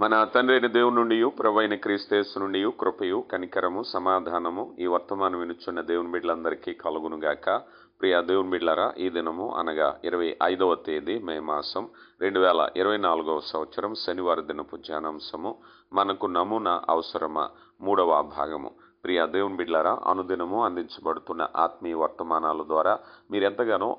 మన తండ్రి అయిన దేవుని నుండి ప్రభైన క్రీస్తేసు నుండి కృపయు కనికరము సమాధానము ఈ వర్తమానం వినుచున్న దేవుని బిడ్డలందరికీ కలుగునుగాక. ప్రియ దేవుని బిడ్డలారా ఈ దినము అనగా ఇరవై ఐదవ తేదీ మే మాసం రెండు వేల ఇరవై నాలుగవ సంవత్సరం శనివారం దినపు ధ్యానాంశము. మనకు నమూనా అవసరమా? మూడవ భాగము. ప్రియ దేవుని బిడ్డలారా అనుదినము అందించబడుతున్న ఆత్మీయ వర్తమానాల ద్వారా మీరెంతగానో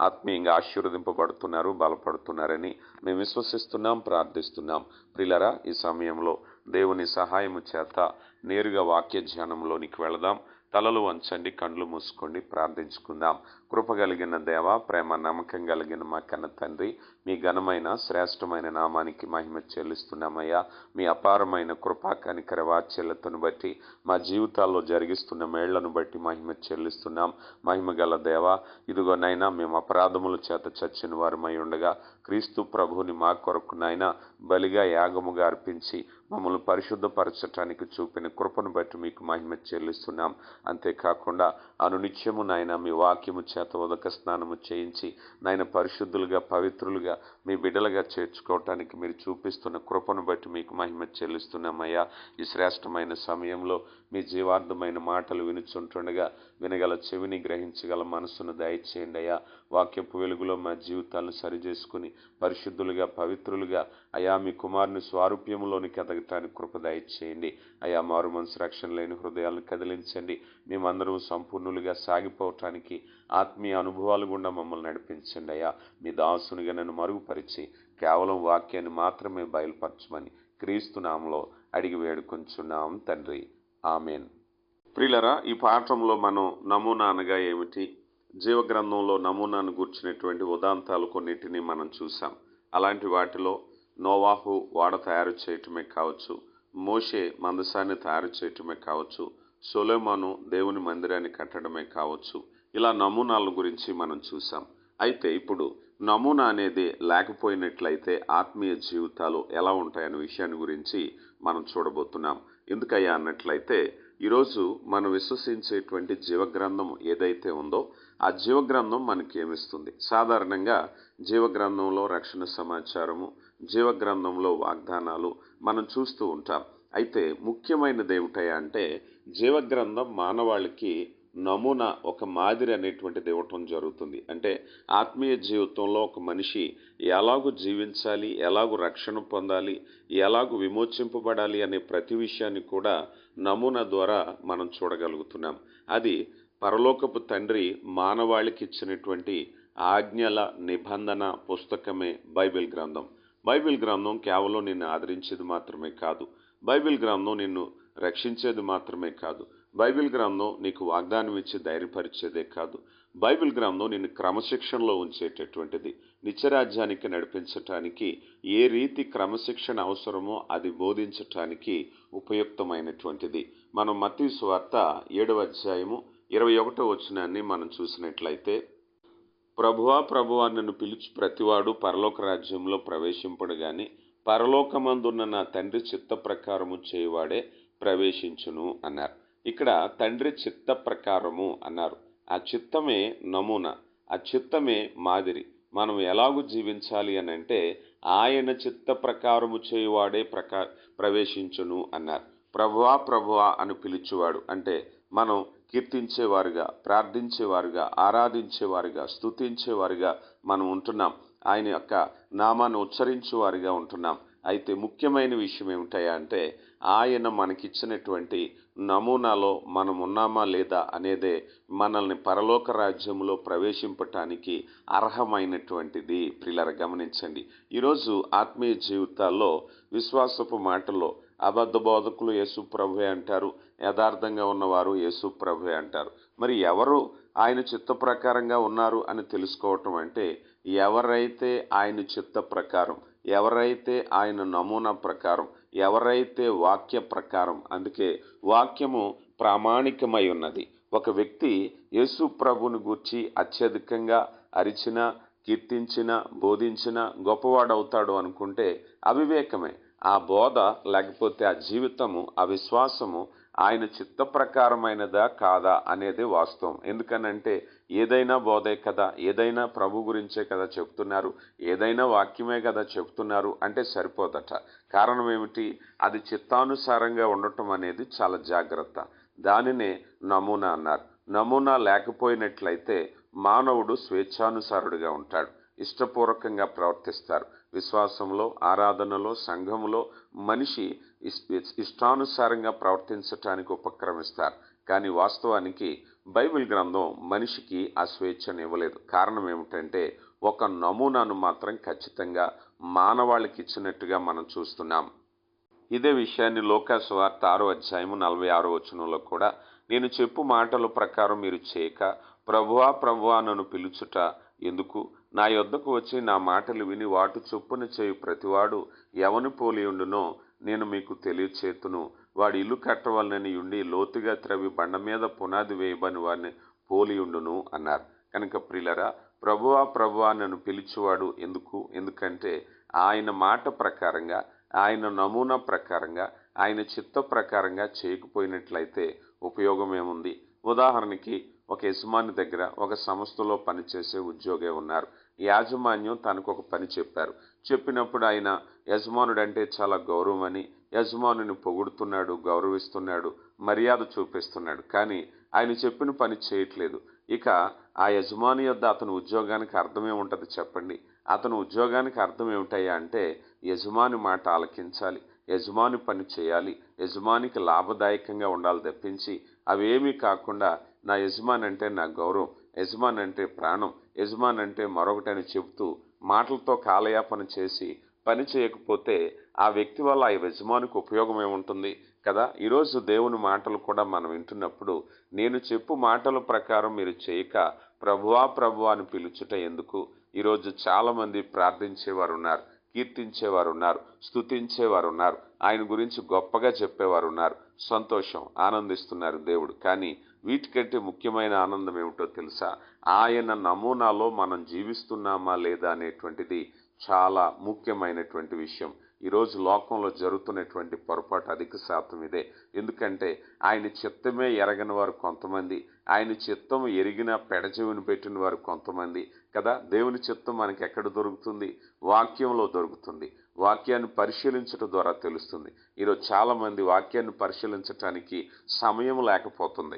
ఆత్మీయంగా ఆశీర్వదింపబడుతున్నారు బలపడుతున్నారని మేము విశ్వసిస్తున్నాం ప్రార్థిస్తున్నాం. ప్రిలరా ఈ సమయంలో దేవుని సహాయము చేత నేరుగా వాక్య ధ్యానంలోనికి వెళదాం. తలలు వంచండి కండ్లు మూసుకోండి ప్రార్థించుకుందాం. కృప కలిగిన దేవ ప్రేమ నమ్మకం కలిగిన మా కన్న తండ్రి మీ ఘనమైన శ్రేష్టమైన నామానికి మహిమ చెల్లిస్తున్నామయ్యా. మీ అపారమైన కృపా కనికర వాత్సల్యతను బట్టి మా జీవితాల్లో జరిగిస్తున్న మేళ్ళను బట్టి మహిమ చెల్లిస్తున్నాం. మహిమ గల దేవ ఇదిగోనైనా మేము అపరాధముల చేత చచ్చిన వారమై ఉండగా క్రీస్తు ప్రభువుని మా కొరకు నాయన బలిగా యాగముగా అర్పించి మమ్మల్ని పరిశుద్ధపరచటానికి చూపిన కృపను బట్టి మీకు మహిమ చెల్లిస్తున్నాం. అంతేకాకుండా అనునిత్యము నాయన మీ వాక్యము చేత ఉదక స్నానము చేయించి నాయన పరిశుద్ధులుగా పవిత్రులుగా మీ బిడ్డలుగా చేర్చుకోవటానికి మీరు చూపిస్తున్న కృపను బట్టి మీకు మహిమ చెల్లిస్తున్నామయ్యా. ఈ శ్రేష్టమైన సమయంలో మీ జీవార్థమైన మాటలు వినుచుంటుండగా వినగల చెవిని గ్రహించగల మనసును దయచేయండి అయ్యా. వాక్యపు వెలుగులో మా జీవితాలను సరిచేసుకుని పరిశుద్ధులుగా పవిత్రులుగా అయా మీ కుమారుని స్వారూప్యంలోనికి ఎదగటానికి కృప దయచేయండి. అయా మారు మనసు రక్షణ లేని హృదయాలను కదిలించండి. మేమందరం సంపూర్ణులుగా సాగిపోవటానికి ఆత్మీయ అనుభవాలు గుండా మమ్మల్ని నడిపించండి అయ్యా. మీ దాసునిగా నన్ను మరుగుపరిచి కేవలం వాక్యాన్ని మాత్రమే బయలుపరచమని క్రీస్తు నామంలో అడిగి వేడుకొంచున్నాం తండ్రి. ఆమెన్. ప్రిలరా ఈ పాఠంలో మనం నమూనా అనగా ఏమిటి? జీవగ్రంథంలో నమూనాను గుర్చినటువంటి ఉదాంతాలు కొన్నిటిని మనం చూసాం అలాంటి వాటిలో నోవాహు వాడ తయారు చేయటమే కావచ్చు మోషే మందసాన్ని తయారు చేయటమే కావచ్చు సొలేమాను దేవుని మందిరాన్ని కట్టడమే కావచ్చు ఇలా నమూనాల గురించి మనం చూసాం అయితే ఇప్పుడు నమూనా అనేది లేకపోయినట్లయితే ఆత్మీయ జీవితాలు ఎలా ఉంటాయనే విషయాన్ని గురించి మనం చూడబోతున్నాం. ఎందుకయ్యా అన్నట్లయితే ఈరోజు మనం విశ్వసించేటువంటి జీవగ్రంథం ఏదైతే ఉందో ఆ జీవగ్రంథం మనకి ఏమిస్తుంది సాధారణంగా జీవగ్రంథంలో రక్షణ సమాచారము జీవగ్రంథంలో వాగ్దానాలు మనం చూస్తూ ఉంటాం. అయితే ముఖ్యమైనది ఏమిటయా అంటే జీవగ్రంథం మానవాళికి నమూనా ఒక మాదిరి అనేటువంటిది ఇవ్వటం జరుగుతుంది. అంటే ఆత్మీయ జీవితంలో ఒక మనిషి ఎలాగూ జీవించాలి ఎలాగూ రక్షణ పొందాలి ఎలాగూ విమోచింపబడాలి అనే ప్రతి విషయాన్ని కూడా నమూనా ద్వారా మనం చూడగలుగుతున్నాం. అది పరలోకపు తండ్రి మానవాళికి ఇచ్చినటువంటి ఆజ్ఞల నిబంధన పుస్తకమే బైబిల్ గ్రంథం. బైబిల్ గ్రంథం కేవలం నిన్ను ఆదరించేది మాత్రమే కాదు. బైబిల్ గ్రంథం నిన్ను రక్షించేది మాత్రమే కాదు. బైబిల్ గ్రంథం నీకు వాగ్దానం ఇచ్చి ధైర్యపరిచేదే కాదు. బైబిల్ గ్రంథం నిన్ను క్రమశిక్షణలో ఉంచేటటువంటిది. నిత్యరాజ్యానికి నడిపించటానికి ఏ రీతి క్రమశిక్షణ అవసరమో అది బోధించటానికి ఉపయుక్తమైనటువంటిది. మనం మతీ స్వార్త ఏడవ అధ్యాయము ఇరవై ఒకటో వచనాన్ని మనం చూసినట్లయితే ప్రభువా ప్రభువా నన్ను పిలిచి ప్రతివాడు పరలోక రాజ్యంలో ప్రవేశింపడు గాని పరలోకమందున్న నా తండ్రి చిత్త ప్రకారము చేయవాడే ప్రవేశించును అన్నారు. ఇక్కడ తండ్రి చిత్త ప్రకారము అన్నారు. ఆ చిత్తమే నమూనా ఆ చిత్తమే మాదిరి. మనం ఎలాగూ జీవించాలి అని అంటే ఆయన చిత్త ప్రకారము చేయువాడే ప్రకా ప్రవేశించును అన్నారు. ప్రభువా ప్రభువా అని పిలిచేవాడు. అంటే మనం కీర్తించేవారుగా ప్రార్థించేవారుగా ఆరాధించేవారుగా స్తుతించేవారుగా మనం ఉంటున్నాం. ఆయన యొక్క నామాన్ని ఉచ్చరించేవారుగా ఉంటున్నాం. అయితే ముఖ్యమైన విషయం ఏమిటయా అంటే ఆయన మనకిచ్చినటువంటి నమూనాలో మనం ఉన్నామా లేదా అనేదే మనల్ని పరలోక రాజ్యంలో ప్రవేశింపటానికి అర్హమైనటువంటిది. ప్రిలర గమనించండి. ఈరోజు ఆత్మీయ జీవితాల్లో విశ్వాసపు మాటల్లో అబద్ధ బోధకులు యేసు ప్రభువే అంటారు యథార్థంగా ఉన్నవారు యేసు ప్రభువే అంటారు. మరి ఎవరు ఆయన చిత్త ప్రకారంగా ఉన్నారు అని తెలుసుకోవటం అంటే ఎవరైతే ఆయన చిత్త ప్రకారం ఎవరైతే ఆయన నమూనా ప్రకారం ఎవరైతే వాక్య ప్రకారం అందుకే వాక్యము ప్రామాణికమై ఉన్నది. ఒక వ్యక్తి యేసు ప్రభుని గూర్చి అత్యధికంగా అరిచిన కీర్తించిన బోధించిన గొప్పవాడవుతాడు అనుకుంటే అవివేకమే. ఆ బోధ లేకపోతే ఆ జీవితము ఆ విశ్వాసము ఆయన చిత్త ప్రకారమైనదా కాదా అనేది వాస్తవం. ఎందుకనంటే ఏదైనా బోధే కదా ఏదైనా ప్రభు గురించే కదా చెప్తున్నారు ఏదైనా వాక్యమే కదా చెప్తున్నారు అంటే సరిపోదట. కారణం ఏమిటి? అది చిత్తానుసారంగా ఉండటం అనేది చాలా జాగ్రత్త. దానినే నమూనా అన్నారు. నమూనా లేకపోయినట్లయితే మానవుడు స్వేచ్ఛానుసారుడిగా ఉంటాడు. ఇష్టపూర్వకంగా ప్రవర్తిస్తారు. విశ్వాసంలో ఆరాధనలో సంఘములో మనిషి ఇష్టానుసారంగా ప్రవర్తించటానికి ఉపక్రమిస్తారు. కానీ వాస్తవానికి బైబిల్ గ్రంథం మనిషికి ఆ స్వేచ్ఛను ఇవ్వలేదు కారణం ఏమిటంటే ఒక నమూనాను మాత్రం ఖచ్చితంగా మానవాళికి ఇచ్చినట్టుగా మనం చూస్తున్నాం. ఇదే విషయాన్ని లోకాసు వార్త ఆరో అధ్యాయము నలభై ఆరో వచనంలో కూడా నేను చెప్పు మాటల ప్రకారం మీరు చేయక ప్రభువా ప్రభువా నన్ను పిలుచుట ఎందుకు? నా యొద్దకు వచ్చి నా మాటలు విని వాటి చొప్పున చేయు ప్రతివాడు ఎవని పోలి ఉండునో నేను మీకు తెలియచేతును. వాడి ఇల్లు కట్టవలనని ఉండి లోతుగా త్రవి బండ మీద పునాది వేయబని వారిని పోలియుండును అన్నారు. కనుక ప్రిలరా ప్రభువా ప్రభువా నన్ను పిలిచేవాడు ఎందుకు? ఎందుకంటే ఆయన మాట ప్రకారంగా ఆయన నమూనా ప్రకారంగా ఆయన చిత్త ప్రకారంగా చేయకపోయినట్లయితే ఉపయోగం ఏముంది? ఉదాహరణకి ఒక యజమాని దగ్గర ఒక సంస్థలో పనిచేసే ఉద్యోగి ఉన్నారు. యాజమాన్యం తనకు ఒక పని చెప్పారు. చెప్పినప్పుడు ఆయన యజమానుడు అంటే చాలా గౌరవం అని యజమానుని పొగుడుతున్నాడు గౌరవిస్తున్నాడు మర్యాద చూపిస్తున్నాడు. కానీ ఆయన చెప్పిన పని చేయట్లేదు. ఇక ఆ యజమాని యొద్ద అతని ఉద్యోగానికి అర్థమే ఉంటుంది చెప్పండి. అతను ఉద్యోగానికి అర్థం ఏమిటయ్యా అంటే యజమాని మాట ఆలకించాలి యజమాని పని చేయాలి యజమానికి లాభదాయకంగా ఉండాలి తప్పించి అవేమీ కాకుండా నా యజమాని అంటే నా గౌరవం యజమాన్ అంటే ప్రాణం యజమాన్ అంటే మరొకటని చెబుతూ మాటలతో కాలయాపన చేసి పని చేయకపోతే ఆ వ్యక్తి వల్ల ఆ యజమానికి ఉపయోగం ఏముంటుంది కదా? ఈరోజు దేవుని మాటలు కూడా మనం వింటున్నప్పుడు నేను చెప్పు మాటల ప్రకారం మీరు చేయక ప్రభువా ప్రభువా అని పిలుచుట ఎందుకు? ఈరోజు చాలామంది ప్రార్థించేవారు ఉన్నారు కీర్తించేవారు ఉన్నారు స్తుతించేవారు ఉన్నారు ఆయన గురించి గొప్పగా చెప్పేవారు ఉన్నారు. సంతోషం ఆనందిస్తున్నారు దేవుడు. కానీ వీటికంటే ముఖ్యమైన ఆనందం ఏమిటో తెలుసా? ఆయన నమూనాలో మనం జీవిస్తున్నామా లేదా అనేటువంటిది చాలా ముఖ్యమైనటువంటి విషయం. ఈరోజు లోకంలో జరుగుతున్నటువంటి పొరపాటు అధిక శాతం ఇదే. ఎందుకంటే ఆయన చిత్తమే ఎరగని వారు కొంతమంది ఆయన చిత్తం ఎరిగిన పెడచెవిని పెట్టిన వారు కొంతమంది కదా? దేవుని చిత్తం మనకి ఎక్కడ దొరుకుతుంది? వాక్యంలో దొరుకుతుంది. వాక్యాన్ని పరిశీలించడం ద్వారా తెలుస్తుంది. ఈరోజు చాలామంది వాక్యాన్ని పరిశీలించటానికి సమయం లేకపోతుంది.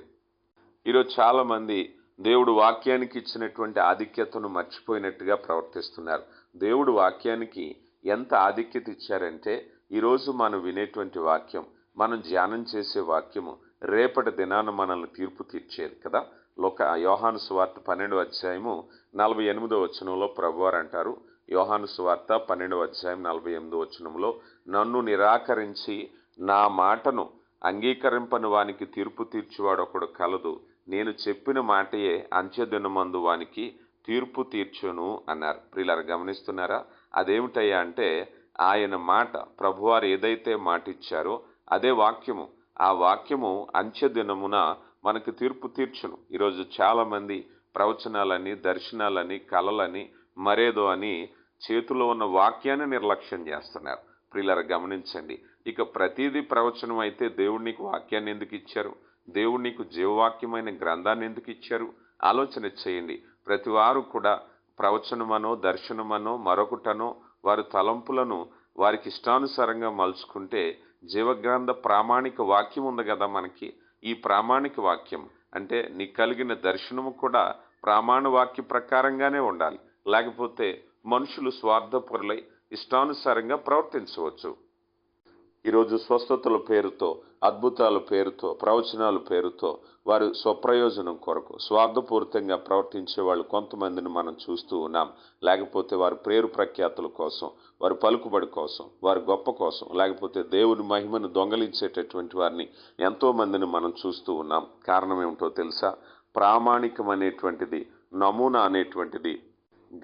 ఈరోజు చాలామంది దేవుడు వాక్యానికి ఇచ్చినటువంటి ఆధిక్యతను మర్చిపోయినట్టుగా ప్రవర్తిస్తున్నారు. దేవుడు వాక్యానికి ఎంత ఆధిక్యత ఇచ్చారంటే ఈరోజు మనం వినేటువంటి వాక్యం మనం ధ్యానం చేసే వాక్యము రేపటి దినాన మనల్ని తీర్పు తీర్చేది కదా? లోక యోహాను సువార్త పన్నెండు అధ్యాయము నలభై ఎనిమిదో వచనంలో ప్రభువారు అంటారు. యోహాను సువార్త పన్నెండవ అధ్యాయం నలభై ఎనిమిదో వచనంలో నన్ను నిరాకరించి నా మాటను అంగీకరింపని వానికి తీర్పు తీర్చువాడు ఒకడు కలదు. నేను చెప్పిన మాటయే అంత్యదినమందు వానికి తీర్పు తీర్చును అన్నారు. ప్రియులారు గమనిస్తున్నారా? అదేమిటయ్యా అంటే ఆయన మాట ప్రభువారు ఏదైతే మాట ఇచ్చారో అదే వాక్యము. ఆ వాక్యము అంత్యదినమున మనకు తీర్పు తీర్చును. ఈరోజు చాలామంది ప్రవచనాలని దర్శనాలని కళలని మరేదో అని చేతిలో ఉన్న వాక్యాన్ని నిర్లక్ష్యం చేస్తున్నారు. ప్రియులారు గమనించండి. ఇక ప్రతిదీ ప్రవచనం అయితే దేవుడు నీకు వాక్యాన్ని ఎందుకు ఇచ్చారు? దేవుడు నీకు జీవవాక్యమైన గ్రంథాన్ని ఎందుకు ఇచ్చారు? ఆలోచన చేయండి. ప్రతి వారు కూడా ప్రవచనమనో దర్శనమనో మరొకటనో వారి తలంపులను వారికి ఇష్టానుసారంగా మలుచుకుంటే జీవగ్రంథ ప్రామాణిక వాక్యం ఉంది కదా మనకి? ఈ ప్రామాణిక వాక్యం అంటే నీకు కలిగిన దర్శనము కూడా ప్రామాణ వాక్య ప్రకారంగానే ఉండాలి. లేకపోతే మనుషులు స్వార్థపరులై ఇష్టానుసారంగా ప్రవర్తించవచ్చు. ఈరోజు స్వస్థతల పేరుతో అద్భుతాల పేరుతో ప్రవచనాల పేరుతో వారు స్వప్రయోజనం కొరకు స్వార్థపూరితంగా ప్రవర్తించే వాళ్ళు కొంతమందిని మనం చూస్తూ ఉన్నాం. లేకపోతే వారి పేరు ప్రఖ్యాతుల కోసం వారు పలుకుబడి కోసం వారి గొప్ప కోసం లేకపోతే దేవుని మహిమను దొంగలించేటటువంటి వారిని ఎంతో మందిని మనం చూస్తూ ఉన్నాం. కారణం ఏమిటో తెలుసా? ప్రామాణికం అనేటువంటిది నమూనా అనేటువంటిది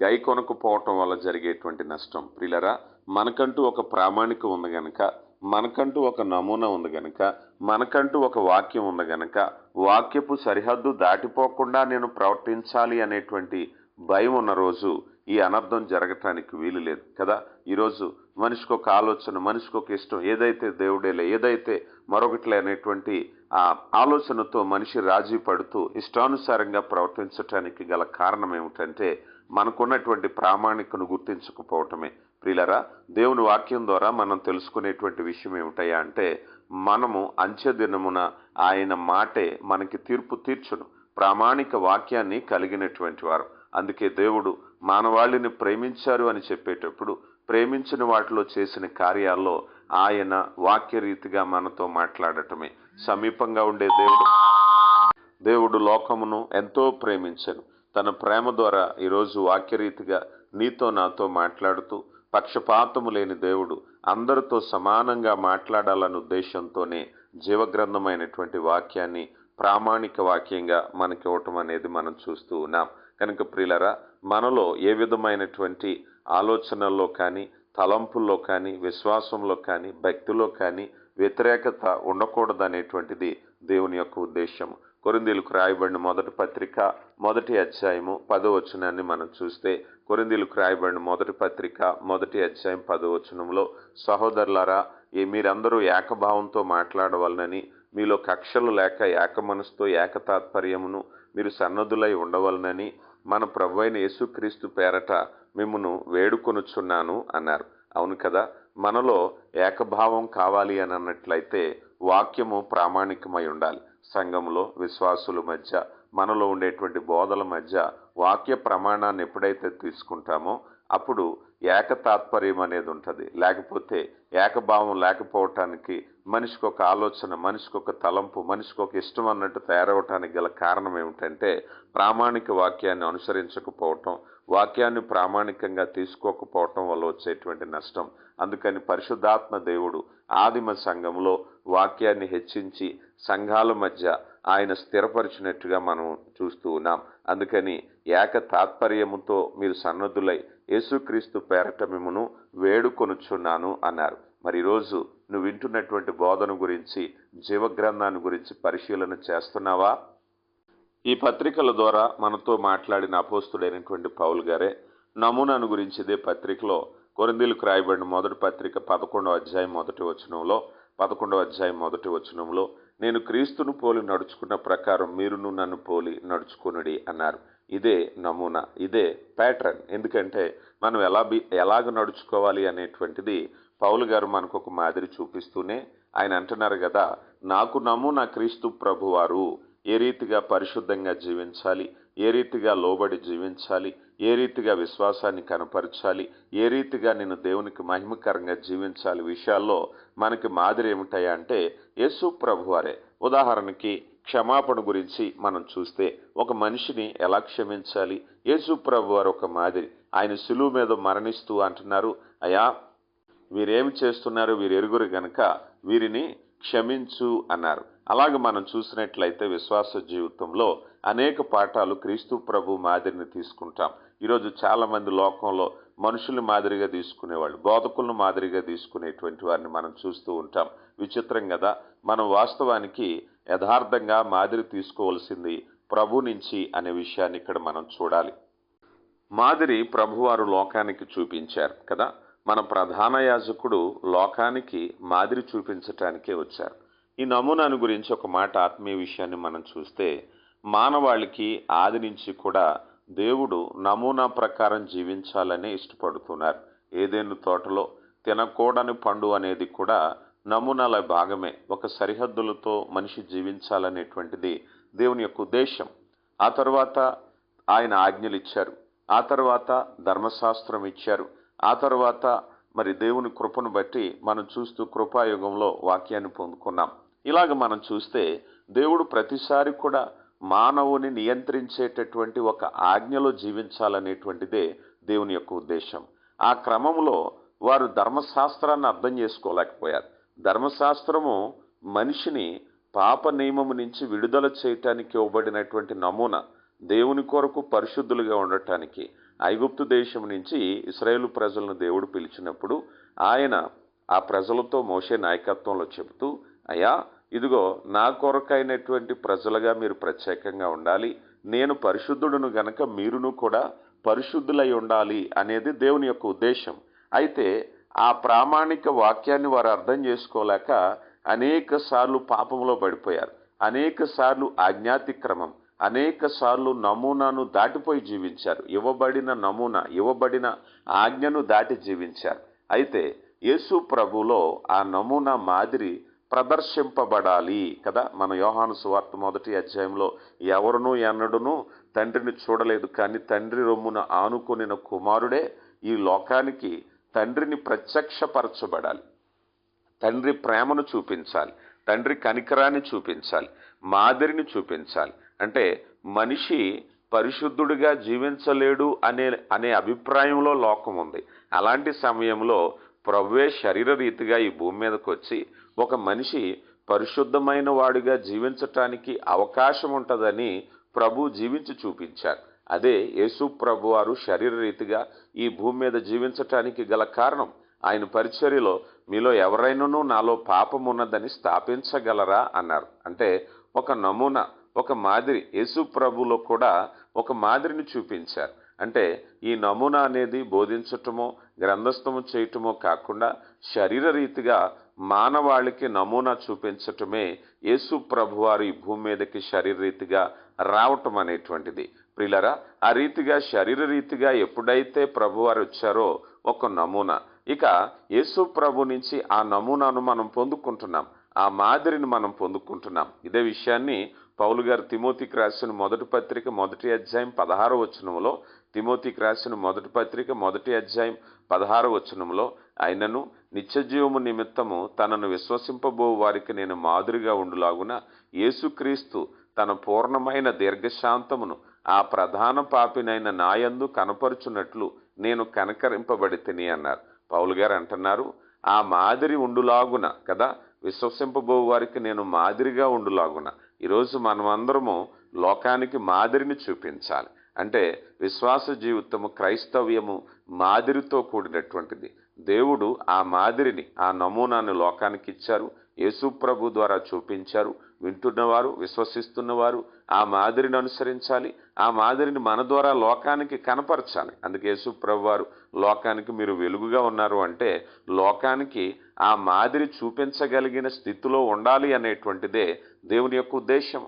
గై కొనకపోవటం వల్ల జరిగేటువంటి నష్టం. ప్రిలరా మనకంటూ ఒక ప్రామాణికం ఉంది గనక మనకంటూ ఒక నమూనా ఉంది గనక మనకంటూ ఒక వాక్యం ఉంది గనక వాక్యపు సరిహద్దు దాటిపోకుండా నేను ప్రవర్తించాలి అనేటువంటి భయం ఉన్న రోజు ఈ అనర్థం జరగటానికి వీలు లేదు కదా? ఈరోజు మనిషికి ఒక ఆలోచన మనిషికి ఒక ఇష్టం ఏదైతే దేవుడేలే ఏదైతే మరొకట్లే అనేటువంటి ఆ ఆలోచనతో మనిషి రాజీ పడుతూ ఇష్టానుసారంగా ప్రవర్తించటానికి గల కారణం ఏమిటంటే మనకున్నటువంటి ప్రామాణికను గుర్తించకపోవటమే. ప్రిలరా దేవుని వాక్యం ద్వారా మనం తెలుసుకునేటువంటి విషయం ఏమిటయ్యా అంటే మనము అంచె దినమున ఆయన మాటే మనకి తీర్పు తీర్చును ప్రామాణిక వాక్యాన్ని కలిగినటువంటి వారు. అందుకే దేవుడు మానవాళిని ప్రేమించారు అని చెప్పేటప్పుడు ప్రేమించిన వాటిలో చేసిన కార్యాల్లో ఆయన వాక్యరీతిగా మనతో మాట్లాడటమే. సమీపంగా ఉండే దేవుడు దేవుడు లోకమును ఎంతో ప్రేమించను. తన ప్రేమ ద్వారా ఈరోజు వాక్యరీతిగా నీతో నాతో మాట్లాడుతూ పక్షపాతము లేని దేవుడు. అందరితో సమానంగా మాట్లాడాలన్న ఉద్దేశంతోనే జీవగ్రంథమైనటువంటి వాక్యాన్ని ప్రామాణిక వాక్యంగా మనకి ఇవ్వటం అనేది మనం చూస్తూ ఉన్నాం. కనుక ప్రియులరా మనలో ఏ విధమైనటువంటి ఆలోచనల్లో కానీ తలంపుల్లో కానీ విశ్వాసంలో కానీ భక్తిలో కానీ వ్యతిరేకత ఉండకూడదనేటువంటిది దేవుని యొక్క ఉద్దేశం కొరిందీలకు రాయబడిన మొదటి పత్రిక మొదటి అధ్యాయము పదో వచనాన్ని మనం చూస్తే కొరిందీలకు రాయబడిన మొదటి పత్రిక మొదటి అధ్యాయం పదో వచనంలో సహోదరులారా ఏ మీరందరూ ఏకభావంతో మాట్లాడవలనని మీలో కక్షలు లేక ఏక మనసుతో ఏక తాత్పర్యమును మీరు సన్నద్ధులై ఉండవలనని మన ప్రభు అయిన యేసుక్రీస్తు పేరట మిమ్మను వేడుకొనుచున్నాను అన్నారు. అవును కదా? మనలో ఏకభావం కావాలి అని అన్నట్లయితే వాక్యము ప్రామాణికమై ఉండాలి. సంఘంలో విశ్వాసుల మధ్య మనలో ఉండేటువంటి బోధల మధ్య వాక్య ప్రమాణాన్ని ఎప్పుడైతే తీసుకుంటామో అప్పుడు ఏక తాత్పర్యం అనేది ఉంటుంది. లేకపోతే ఏకభావం లేకపోవటానికి మనిషికి ఒక ఆలోచన మనిషికి ఒక తలంపు మనిషికి ఒక ఇష్టం అన్నట్టు తయారవటానికి గల కారణం ఏమిటంటే ప్రామాణిక వాక్యాన్ని అనుసరించకపోవటం వాక్యాన్ని ప్రామాణికంగా తీసుకోకపోవటం వల్ల వచ్చేటువంటి నష్టం. అందుకని పరిశుద్ధాత్మ దేవుడు ఆదిమ సంఘంలో వాక్యాన్ని హెచ్చించి సంఘాల మధ్య ఆయన స్థిరపరిచినట్టుగా మనం చూస్తూ ఉన్నాం. అందుకని ఏక తాత్పర్యముతో మీరు సన్నద్ధులై యేసుక్రీస్తు పేరట మిమ్మను వేడుకొనుచున్నాను అన్నారు. మరి ఈరోజు నువ్వు వింటున్నటువంటి బోధన గురించి జీవగ్రంథాన్ని గురించి పరిశీలన చేస్తున్నావా? ఈ పత్రికల ద్వారా మనతో మాట్లాడిన అపోస్తుడైనటువంటి పౌల్ గారే నమూనాను గురించి ఇదే పత్రికలో కొరిందీలకు రాయబడిన మొదటి పత్రిక పదకొండవ అధ్యాయం మొదటి వచనంలో పదకొండవ అధ్యాయం మొదటి వచనంలో నేను క్రీస్తును పోలి నడుచుకున్న ప్రకారం మీరును నన్ను పోలి నడుచుకునుడి అన్నారు. ఇదే నమూనా ఇదే ప్యాటర్న్. ఎందుకంటే మనం ఎలా బి ఎలాగ నడుచుకోవాలి అనేటువంటిది పౌలు గారు మనకు ఒక మాదిరి చూపిస్తూనే ఆయన అంటున్నారు కదా నాకు నమూనా క్రీస్తు ప్రభువారు ఏ రీతిగా పరిశుద్ధంగా జీవించాలి ఏ రీతిగా లోబడి జీవించాలి ఏ రీతిగా విశ్వాసాన్ని కనపరచాలి ఏ రీతిగా నేను దేవునికి మహిమకరంగా జీవించాలి విషయాల్లో మనకి మాదిరి ఏమిటాయా అంటే యేసు ప్రభువారే. ఉదాహరణకి క్షమాపణ గురించి మనం చూస్తే ఒక మనిషిని ఎలా క్షమించాలి? యేసు ప్రభు వారు ఒక మాదిరి. ఆయన సులువు మీద మరణిస్తూ అంటున్నారు అయా వీరేమి చేస్తున్నారో? వీరు ఎరుగురు గనక వీరిని క్షమించు అన్నారు. అలాగే మనం చూసినట్లయితే విశ్వాస జీవితంలో అనేక పాఠాలు క్రీస్తు ప్రభు మాదిరిని తీసుకుంటాం. ఈరోజు చాలామంది లోకంలో మనుషులు మాదిరిగా తీసుకునేవాళ్ళు బోధకులను మాదిరిగా తీసుకునేటువంటి వారిని మనం చూస్తూ ఉంటాం. విచిత్రం కదా మనం వాస్తవానికి యథార్థంగా మాదిరి తీసుకోవాల్సింది ప్రభు నుంచి అనే విషయాన్ని ఇక్కడ మనం చూడాలి. మాదిరి ప్రభువారు లోకానికి చూపించారు కదా మన ప్రధాన యాజకుడు లోకానికి మాదిరి చూపించటానికే వచ్చారు. ఈ నమూనాను గురించి ఒక మాట ఆత్మీయ విషయాన్ని మనం చూస్తే మానవాళికి ఆది నుంచి కూడా దేవుడు నమూనా ప్రకారం జీవించాలని ఇష్టపడుతున్నారు. ఏదేను తోటలో తినకూడని పండు అనేది కూడా నమూనాల భాగమే. ఒక సరిహద్దులతో మనిషి జీవించాలనేటువంటిది దేవుని యొక్క ఉద్దేశం ఆ తర్వాత ఆయన ఆజ్ఞలు ఇచ్చారు ఆ తర్వాత ధర్మశాస్త్రం ఇచ్చారు. ఆ తర్వాత మరి దేవుని కృపను బట్టి మనం చూస్తూ కృపాయుగంలో వాక్యాన్ని పొందుకున్నాం. ఇలాగ మనం చూస్తే దేవుడు ప్రతిసారి కూడా మానవుని నియంత్రించేటటువంటి ఒక ఆజ్ఞలో జీవించాలనేటువంటిదే దేవుని యొక్క ఉద్దేశం. ఆ క్రమంలో వారు ధర్మశాస్త్రాన్ని అర్థం చేసుకోలేకపోయారు. ధర్మశాస్త్రము మనిషిని పాప నియమము నుంచి విడుదల చేయటానికి ఇవ్వబడినటువంటి నమూనా దేవుని కొరకు పరిశుద్ధులుగా ఉండటానికి. ఐగుప్తు దేశం నుంచి ఇస్రాయేల్ ప్రజలను దేవుడు పిలిచినప్పుడు ఆయన ఆ ప్రజలతో మోసే నాయకత్వంలో చెబుతూ అయ్యా ఇదిగో నా కొరకైనటువంటి ప్రజలుగా మీరు ప్రత్యేకంగా ఉండాలి. నేను పరిశుద్ధుడును గనక మీరును కూడా పరిశుద్ధులై ఉండాలి అనేది దేవుని యొక్క ఉద్దేశం. అయితే ఆ ప్రామాణిక వాక్యాన్ని వారు అర్థం చేసుకోలేక అనేక సార్లు పాపంలో పడిపోయారు. అనేక సార్లు ఆజ్ఞాతిక్రమం. అనేక సార్లు నమూనాను దాటిపోయి జీవించారు. ఇవ్వబడిన నమూనా ఇవ్వబడిన ఆజ్ఞను దాటి జీవించారు. అయితే యేసు ప్రభులో ఆ నమూనా మాదిరి ప్రదర్శింపబడాలి కదా? మన యోహాను సువార్త మొదటి అధ్యాయంలో ఎవరునూ ఎన్నడును తండ్రిని చూడలేదు కానీ తండ్రి రొమ్మున ఆనుకొనిన కుమారుడే ఈ లోకానికి తండ్రిని ప్రత్యక్షపరచబడాలి. తండ్రి ప్రేమను చూపించాలి తండ్రి కనికరాన్ని చూపించాలి మాదిరిని చూపించాలి అంటే మనిషి పరిశుద్ధుడిగా జీవించలేడు అనే అనే అభిప్రాయంలో లోకం ఉంది. అలాంటి సమయంలో ప్రభువే శరీర రీతిగా ఈ భూమి మీదకి వచ్చి ఒక మనిషి పరిశుద్ధమైన వాడిగా జీవించటానికి అవకాశం ఉంటుందని ప్రభు జీవించి చూపించారు అదే యేసు ప్రభు వారు శరీర రీతిగా ఈ భూమి మీద జీవించటానికి గల కారణం. ఆయన పరిచర్యలో మీలో ఎవరైనానూ నాలో పాపం ఉన్నదని స్థాపించగలరా అన్నారు. అంటే ఒక నమూనా. ఒక మాదిరి. యేసు ప్రభులో కూడా ఒక మాదిరిని చూపించారు. అంటే ఈ నమూనా అనేది బోధించటమో గ్రంథస్థము చేయటమో కాకుండా శరీర రీతిగా మానవాళికి నమూనా చూపించటమే యేసు ప్రభువారు ఈ భూమి మీదకి శరీర రీతిగా రావటం అనేటువంటిది. ప్రిలరా ఆ రీతిగా శరీర రీతిగా ఎప్పుడైతే ప్రభువారు వచ్చారో ఒక నమూనా. ఇక యేసు ప్రభు నుంచి ఆ నమూనాను మనం పొందుకుంటున్నాం. ఆ మాదిరిని మనం పొందుకుంటున్నాం. ఇదే విషయాన్ని పౌలు గారు తిమోతికి రాసిన మొదటి పత్రిక మొదటి అధ్యాయం పదహారు వచనంలో తిమోతికి రాసిన మొదటి పత్రిక మొదటి అధ్యాయం పదహారు వచనంలో ఆయనను నిత్యజీవము నిమిత్తము తనను విశ్వసింపబో వారికి నేను మాదిరిగా ఉండులాగున యేసుక్రీస్తు తన పూర్ణమైన దీర్ఘశాంతమును ఆ ప్రధాన పాపినైన నాయందు కనపరుచున్నట్లు నేను కనకరింపబడి తిని అన్నారు. పౌలు గారు అంటున్నారు ఆ మాదిరి ఉండులాగున కదా విశ్వసింపబో వారికి నేను మాదిరిగా ఉండులాగున. ఈరోజు మనమందరము లోకానికి మాదిరిని చూపించాలి. అంటే విశ్వాస జీవితము క్రైస్తవ్యము మాదిరితో కూడినటువంటిది. దేవుడు ఆ మాదిరిని ఆ నమూనాను లోకానికి ఇచ్చారు. యేసుప్రభు ద్వారా చూపించారు. వింటున్నవారు విశ్వసిస్తున్నవారు ఆ మాదిరిని అనుసరించాలి. ఆ మాదిరిని మన ద్వారా లోకానికి కనపరచాలి. అందుకే యేసుప్రభు వారు లోకానికి మీరు వెలుగుగా ఉన్నారు అంటే లోకానికి ఆ మాదిరి చూపించగలిగిన స్థితిలో ఉండాలి అనేటువంటిదే దేవుని యొక్క ఉద్దేశం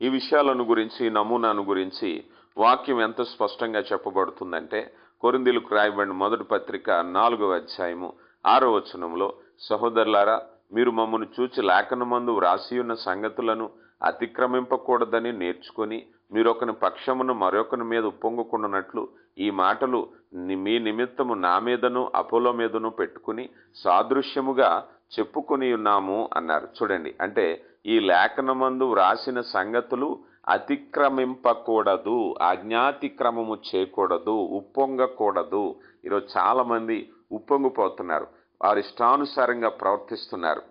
ఈ విషయాలను గురించి నమూనాను గురించి వాక్యం ఎంత స్పష్టంగా చెప్పబడుతుందంటే కొరిందీలకు రాయబడిన మొదటి పత్రిక నాలుగవ అధ్యాయము ఆరో వచనంలో సహోదరులారా మీరు మమ్మను చూచి లేఖనమందు వ్రాసి ఉన్న సంగతులను అతిక్రమింపకూడదని నేర్చుకొని మీరొకని పక్షమును మరొకని మీద ఉప్పొంగుకున్నట్లు ఈ మాటలు మీ నిమిత్తము నా మీదను అపోలో మీదను పెట్టుకుని సాదృశ్యముగా చెప్పుకొని ఉన్నాము అన్నారు. చూడండి. అంటే ఈ లేఖనమందు వ్రాసిన సంగతులు అతిక్రమింపకూడదు అజ్ఞాతిక్రమము చేయకూడదు ఉప్పొంగకూడదు. ఈరోజు చాలామంది ఉప్పొంగిపోతున్నారు. వారి ఇష్టానుసారంగా ప్రవర్తిస్తున్నారు.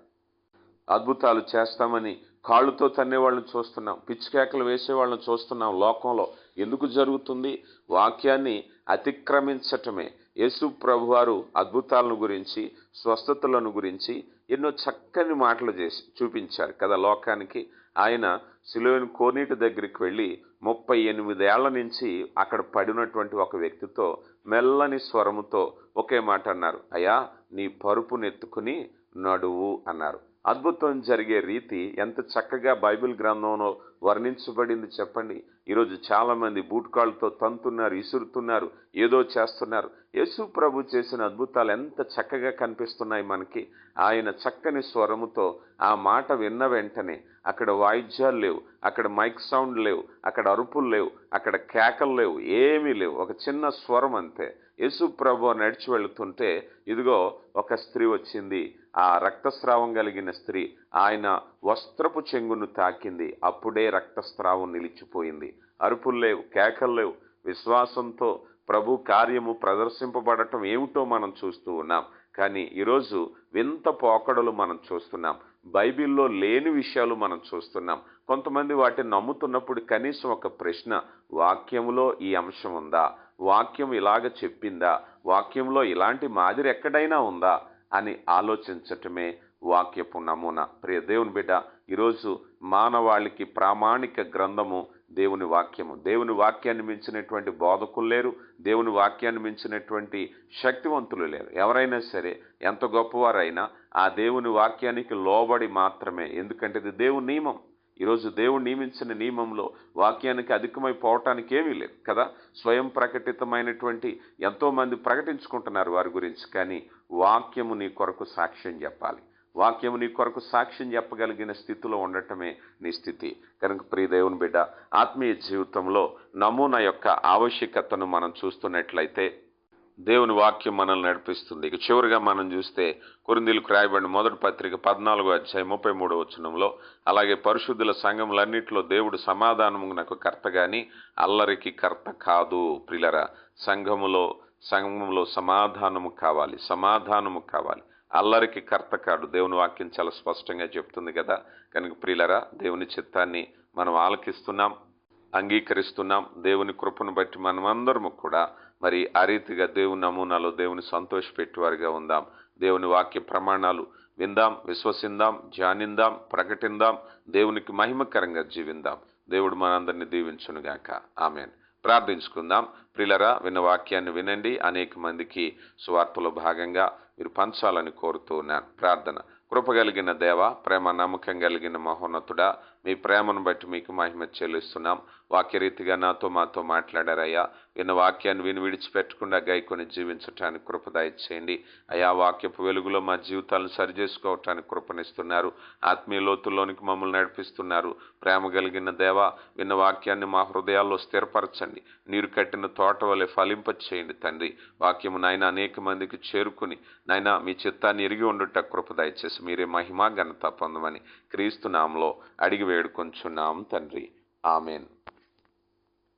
అద్భుతాలు చేస్తామని కాళ్ళుతో తన్నే వాళ్ళని చూస్తున్నాం పిచ్చికేకలు వేసే వాళ్ళని చూస్తున్నాం లోకంలో. ఎందుకు జరుగుతుంది? వాక్యాన్ని అతిక్రమించటమే. యేసు ప్రభువారు అద్భుతాలను గురించి స్వస్థతలను గురించి ఎన్నో చక్కని మాటలు చేసి చూపించారు కదా లోకానికి. ఆయన సిలువైన కోనీటి దగ్గరికి వెళ్ళి ముప్పై ఎనిమిదేళ్ళ నుంచి అక్కడ పడినటువంటి ఒక వ్యక్తితో మెల్లని స్వరముతో ఒకే మాట అన్నారు. అయ్యా నీ పరుపునెత్తుకుని నడువు అన్నారు. అద్భుతం జరిగే రీతి ఎంత చక్కగా బైబిల్ గ్రంథంలో వర్ణించబడింది చెప్పండి. ఈరోజు చాలామంది బూట్కాళ్ళతో తంతున్నారు ఇసురుతున్నారు ఏదో చేస్తున్నారు. యేసు ప్రభు చేసిన అద్భుతాలు ఎంత చక్కగా కనిపిస్తున్నాయి మనకి. ఆయన చక్కని స్వరముతో ఆ మాట విన్న వెంటనే అక్కడ వాయిద్యాలు లేవు అక్కడ మైక్ సౌండ్ లేవు అక్కడ అరుపులు లేవు అక్కడ కేకలు లేవు ఏమీ లేవు. ఒక చిన్న స్వరం అంతే. యేసు ప్రభు నడిచి వెళుతుంటే ఇదిగో ఒక స్త్రీ వచ్చింది. ఆ రక్తస్రావం కలిగిన స్త్రీ ఆయన వస్త్రపు చెంగును తాకింది. అప్పుడే రక్తస్రావం నిలిచిపోయింది. అరుపులు లేవు కేకలు లేవు. విశ్వాసంతో ప్రభు కార్యము ప్రదర్శింపబడటం ఏమిటో మనం చూస్తూ ఉన్నాం. కానీ ఈరోజు వింత పోకడలు మనం చూస్తున్నాం. బైబిల్లో లేని విషయాలు మనం చూస్తున్నాం. కొంతమంది వాటిని నమ్ముతున్నప్పుడు కనీసం ఒక ప్రశ్న వాక్యములో ఈ అంశం ఉందా? వాక్యం ఇలాగ చెప్పిందా? వాక్యంలో ఇలాంటి మాదిరి ఎక్కడైనా ఉందా? అని ఆలోచించటమే వాక్యపు నమూనా. ప్రియ దేవుని బిడ్డ ఈరోజు మానవాళికి ప్రామాణిక గ్రంథము దేవుని వాక్యము. దేవుని వాక్యాన్ని మించినటువంటి బోధకులు లేరు దేవుని వాక్యాన్ని మించినటువంటి శక్తివంతులు లేరు. ఎవరైనా సరే ఎంత గొప్పవారైనా ఆ దేవుని వాక్యానికి లోబడి మాత్రమే. ఎందుకంటే ఇది దేవుని నియమం. ఈరోజు దేవుడు నియమించిన నియమంలో వాక్యానికి అధికమైపోవటానికి ఏమీ లేదు కదా? స్వయం ప్రకటితమైనటువంటి ఎంతోమంది ప్రకటించుకుంటున్నారు వారి గురించి. కానీ వాక్యము నీ కొరకు సాక్ష్యం చెప్పాలి. వాక్యము నీ కొరకు సాక్ష్యం చెప్పగలిగిన స్థితిలో ఉండటమే నీ స్థితి. కనుక ప్రియదేవుని బిడ్డ ఆత్మీయ జీవితంలో నమూనా యొక్క ఆవశ్యకతను మనం చూస్తున్నట్లయితే దేవుని వాక్యం మనల్ని నడిపిస్తుంది. ఇక చివరిగా మనం చూస్తే కొరిందీలకు రాయబడిన మొదటి పత్రిక పద్నాలుగో అధ్యాయం ముప్పై మూడో వచనంలో అలాగే పరిశుద్ధుల సంఘములన్నింటిలో దేవుడు సమాధానమునకు కర్త కానీ అల్లరికి కర్త కాదు. ప్రిలరా సంఘములో సంఘములో సమాధానము కావాలి సమాధానము కావాలి. అల్లరికి కర్త కాడు. దేవుని వాక్యం చాలా స్పష్టంగా చెప్తుంది కదా. కనుక ప్రియులరా దేవుని చిత్తాన్ని మనం ఆలకిస్తున్నాం అంగీకరిస్తున్నాం. దేవుని కృపను బట్టి మనమందరము కూడా మరి ఆ రీతిగా దేవుని నమూనాలో దేవుని సంతోషపెట్టేవారిగా ఉందాం. దేవుని వాక్య ప్రమాణాలు విందాం విశ్వసిందాం ధ్యానిందాం ప్రకటిందాం. దేవునికి మహిమకరంగా జీవిందాం. దేవుడు మనందరినీ దీవించునుగాక. ఆమెను. ప్రార్థించుకుందాం. ప్రిలరా విన్న వాక్యాన్ని వినండి. అనేక మందికి సువార్తలో భాగంగా మీరు పంచాలని కోరుతూ ఉన్నాను. ప్రార్థన. కృప కలిగిన దేవ ప్రేమ నమ్మకం కలిగిన మహోన్నతుడా మీ ప్రేమను బట్టి మీకు మహిమ చెల్లిస్తున్నాం. వాక్యరీతిగా నాతో మాతో మాట్లాడారయ్యా. విన్న వాక్యాన్ని విని విడిచిపెట్టకుండా గైకొని జీవించటానికి కృపదాయ చేయండి అయా వాక్యపు వెలుగులో మా జీవితాలను సరిచేసుకోవటానికి కృపనిస్తున్నారు. ఆత్మీయ లోతుల్లోనికి మమ్మల్ని నడిపిస్తున్నారు. ప్రేమ కలిగిన దేవ విన్న వాక్యాన్ని మా హృదయాల్లో స్థిరపరచండి. నీరు కట్టిన తోట వలె ఫలింప చేయండి తండ్రి. వాక్యము నాయన అనేక మందికి చేరుకుని నాయన మీ చిత్తాన్ని ఎరిగి ఉండుట కృపదాయ చేసి మీరే మహిమ ఘనత పొందమని క్రీస్తు నామంలో అడిగి వేడుకొంచున్నాం తండ్రి. ఆమెన్.